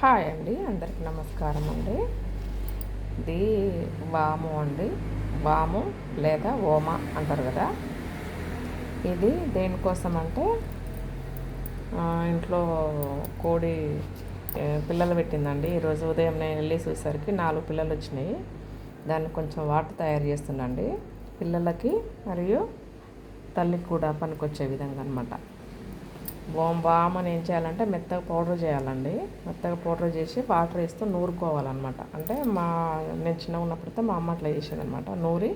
Hi అండి అందరికి నమస్కారం అండి. ఇది వాము అండి. వాము లేదా ఓమ అంటారు కదా. ఇది దేనికోసం అంటే ఇంట్లో కోడి పిల్లలు పెట్టిందండి. ఈరోజు ఉదయం నేను వెళ్ళి చూసేసరికి నాలుగు పిల్లలు వచ్చినాయి. దాన్ని కొంచెం వాటర్ తయారు చేస్తుందండి పిల్లలకి మరియు తల్లికి కూడా పనికొచ్చే విధంగా అనమాట ఓం వామని ఏం చేయాలంటే మెత్తగా పౌడర్ చేయాలండి. మెత్తగా పౌడర్ చేసి వాటర్ వేస్తూ నూరుకోవాలన్నమాట. అంటే మా నేను చిన్నగా ఉన్నప్పుడైతే మా అమ్మ అట్లా చేసేదనమాట నూరి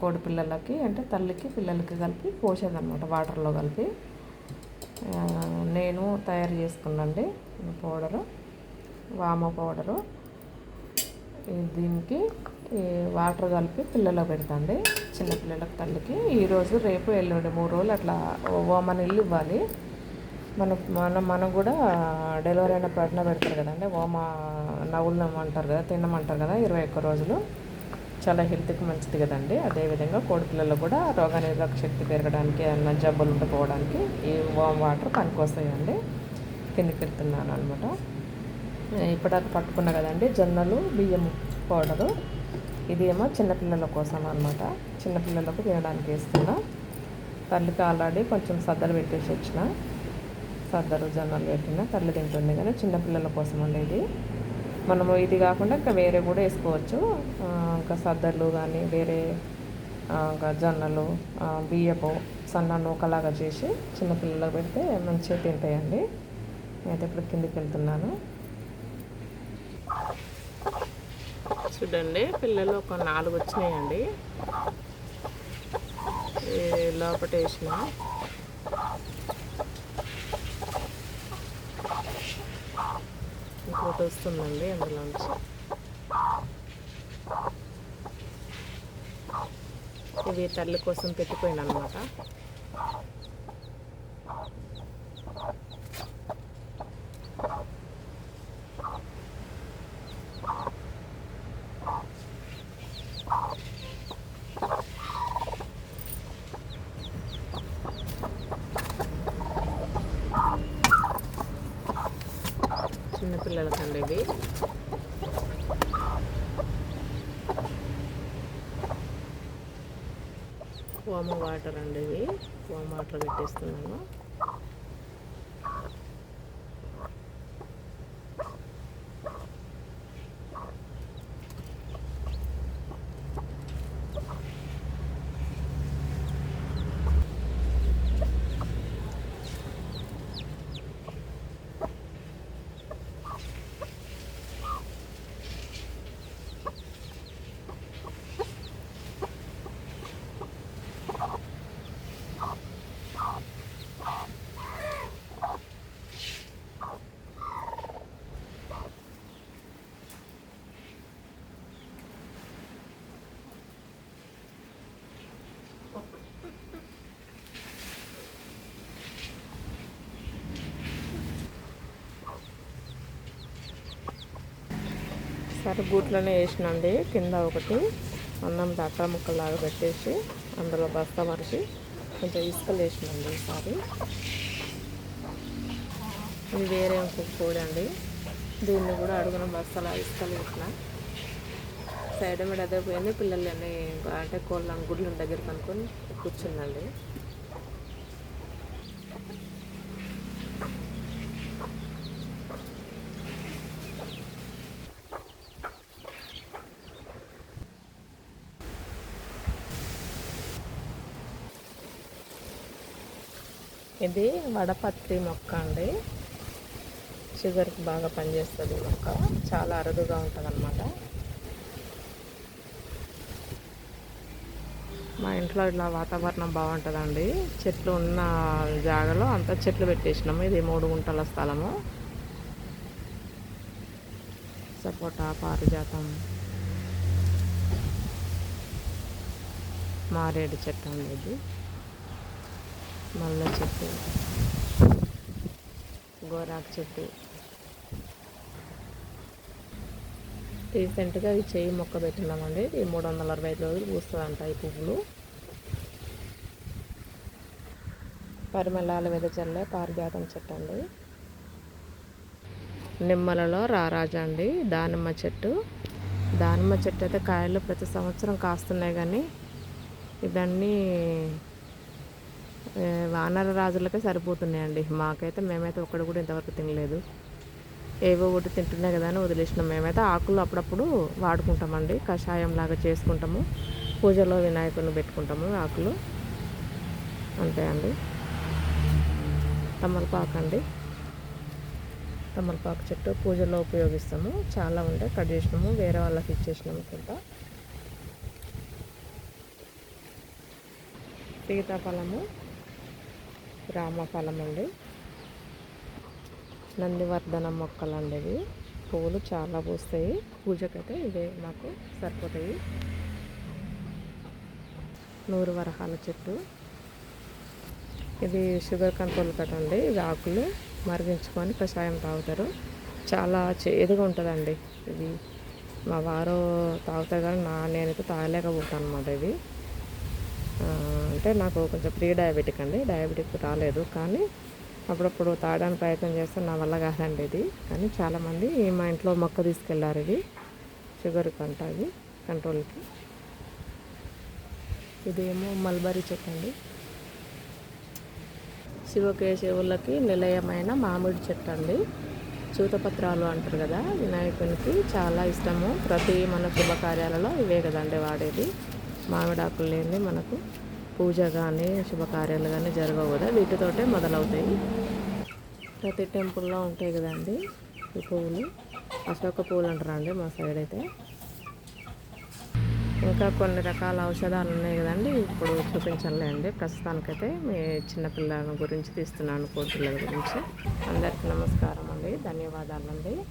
కోడి పిల్లలకి అంటే తల్లికి పిల్లలకి కలిపి పోసేదనమాట వాటర్లో కలిపి. నేను తయారు చేసుకున్నాండి పౌడరు వామ పౌడరు. దీనికి వాటర్ కలిపి పిల్లలకు పెడతాండి చిన్నపిల్లలకు తల్లికి. ఈరోజు రేపు ఎల్లుండి మూడు రోజులు అట్లా ఓమన్ ఇల్లు ఇవ్వాలి. మన మనం మనం కూడా డెలివరీ అయిన ప్రకటన పెడతారు కదండి. ఓమ నవ్వులమంటారు కదా తినమంటారు కదా ఇరవై ఒక్క రోజులు. చాలా హెల్త్కి మంచిది కదండి. అదేవిధంగా కోడిపిల్లలు కూడా రోగనిరోధక శక్తి పెరగడానికి ఏమన్నా జబ్బులు ఉండిపోవడానికి ఈ ఓమ వాటర్ పనికొస్తాయండి. తిని వెళ్తున్నాను అనమాట ఇప్పటిదాకా పట్టుకున్నా కదండి జొన్నలు బియ్యం పౌడరు. ఇది ఏమో చిన్నపిల్లల కోసం అనమాట చిన్నపిల్లలకు తినడానికి వేస్తున్నా. తల్లికి ఆల్రెడీ కొంచెం సద్దలు పెట్టేసి వచ్చిన. సద్దలు జొన్నలు పెట్టిన. తల్లి తింటుంది కానీ చిన్నపిల్లల కోసం అండి ఇది మనము ఇది కాకుండా ఇంకా వేరే కూడా వేసుకోవచ్చు. ఇంకా సద్దలు కానీ వేరే ఇంకా జొన్నలు బియ్యపు సన్న నూకలాగా చేసి చిన్నపిల్లలకు పెడితే మంచిగా తింటాయండి. అయితే ఇప్పుడు కిందికి వెళ్తున్నాను. చూడండి పిల్లలు ఒక నాలుగు వచ్చినాయండి. లోపట వేసిన. ఇంకోటి వస్తుందండి అందులోంచి. ఇది తల్లి కోసం పెట్టిపోయిన అనమాట చిన్నపిల్లలకండి ఇవి వామ వాటర్ అండి ఇవి వామ వాటర్ పెట్టేస్తున్నాను. సరే గూట్లోనే వేసినండి. కింద ఒకటి అన్నం దట్ట ముక్కలాగా పెట్టేసి అందులో బస్తా మరిచి కొంచెం ఇసుకలు వేసినండి ఈసారి. ఇది వేరే ఇంకొక కోడి దీన్ని కూడా అడుగున బస్తాల ఇసుకలు వేసిన సైడ్ మీద అదే పోయింది. పిల్లలన్నీ అంటే కోళ్ళ గుడ్లు దగ్గర కనుక్కొని కూర్చుందండి. ఇది వడపత్రి మొక్క అండి. షుగర్కి బాగా పనిచేస్తుంది ఈ మొక్క. చాలా అరుదుగా ఉంటుందన్నమాట. మా ఇంట్లో ఇట్లా వాతావరణం బాగుంటుందండి. చెట్లు ఉన్న జాగాలో అంతా చెట్లు పెట్టేసినాము. ఇది మూడు గుంటల స్థలము. సపోటా పారిజాతం మారేడు చెట్టు అండి ఇది. మల్లె చెట్టు గోరాకు చెట్టు రీసెంట్గా ఈ చేయి మొక్క పెట్టినామండి. ఈ మూడు వందల అరవై ఐదు రోజులు పూస్తుందంట ఈ పువ్వులు. పరిమళాల వెదజల్లే పారిజాతం చెట్టు అండి. నిమ్మలలో రారాజా అండి. దానిమ్మ చెట్టు. దానిమ్మ చెట్టు అయితే కాయలు ప్రతి సంవత్సరం కాస్తున్నాయి కానీ ఇవన్నీ వానర రాజులకే సరిపోతున్నాయండి. మాకైతే మేమైతే ఒక్కడ కూడా ఇంతవరకు తినలేదు. ఏవో ఒకటి తింటున్నాయి కదా అని వదిలేసినాం. మేమైతే ఆకులు అప్పుడప్పుడు వాడుకుంటామండి. కషాయం లాగా చేసుకుంటాము. పూజలో వినాయకుడిని పెట్టుకుంటాము ఆకులు. అంతే అండి. తమలపాకు అండి. తమలపాకు చెట్టు పూజలో ఉపయోగిస్తాము. చాలా ఉంటాయి కట్ చేసినాము. వేరే వాళ్ళకి ఇచ్చేసినాము కొంత. సీతాఫలము రామఫలం అండి నందివర్ధన మొక్కలు అండి ఇవి పువ్వులు చాలా పూస్తాయి. పూజకైతే ఇవే మాకు సరిపోతాయి. నూరు వరహాల చెట్టు. ఇది షుగర్ కంట్రోల్ కదండి ఇవి ఆకులు మరిగించుకొని కషాయం తాగుతారు. చాలా చేదుగా ఉంటుందండి. ఇది మా వారు తాగుతారు కానీ నా నేనైతే తాగలేకపోతాను అనమాట ఇది అంటే నాకు కొంచెం ప్రీ డయాబెటిక్ అండి. డయాబెటిక్ రాలేదు. కానీ అప్పుడప్పుడు తాగడానికి ప్రయత్నం చేస్తే నా వల్ల కాదండి ఇది. కానీ చాలామంది మా ఇంట్లో మొక్క తీసుకెళ్ళారు ఇది షుగర్ కంట ఇది కంట్రోల్కి. ఇదేమో మల్బరీ చెట్టు అండి శివకేశవులకి నిలయమైన మామిడి చెట్టు అండి చూతపత్రాలు అంటారు కదా వినాయకునికి చాలా ఇష్టము. ప్రతి మన శుభకార్యాలలో ఇవే కదండి వాడేది. మామిడాకులు లేని మనకు పూజ కానీ శుభకార్యాలు కానీ జరగవు కదా? వీటితోటే మొదలవుతాయి. ప్రతి టెంపుల్లో ఉంటాయి కదండి ఈ పువ్వులు. అశోక పువ్వులు అంటారండి మా సైడ్ అయితే? ఇంకా కొన్ని రకాల ఔషధాలు ఉన్నాయి కదండి. ఇప్పుడు చూపించలేండి ప్రస్తుతానికైతే మీ చిన్నపిల్లల గురించి తీస్తున్నాను కోటి గురించి. అందరికీ నమస్కారం అండి. ధన్యవాదాలండి.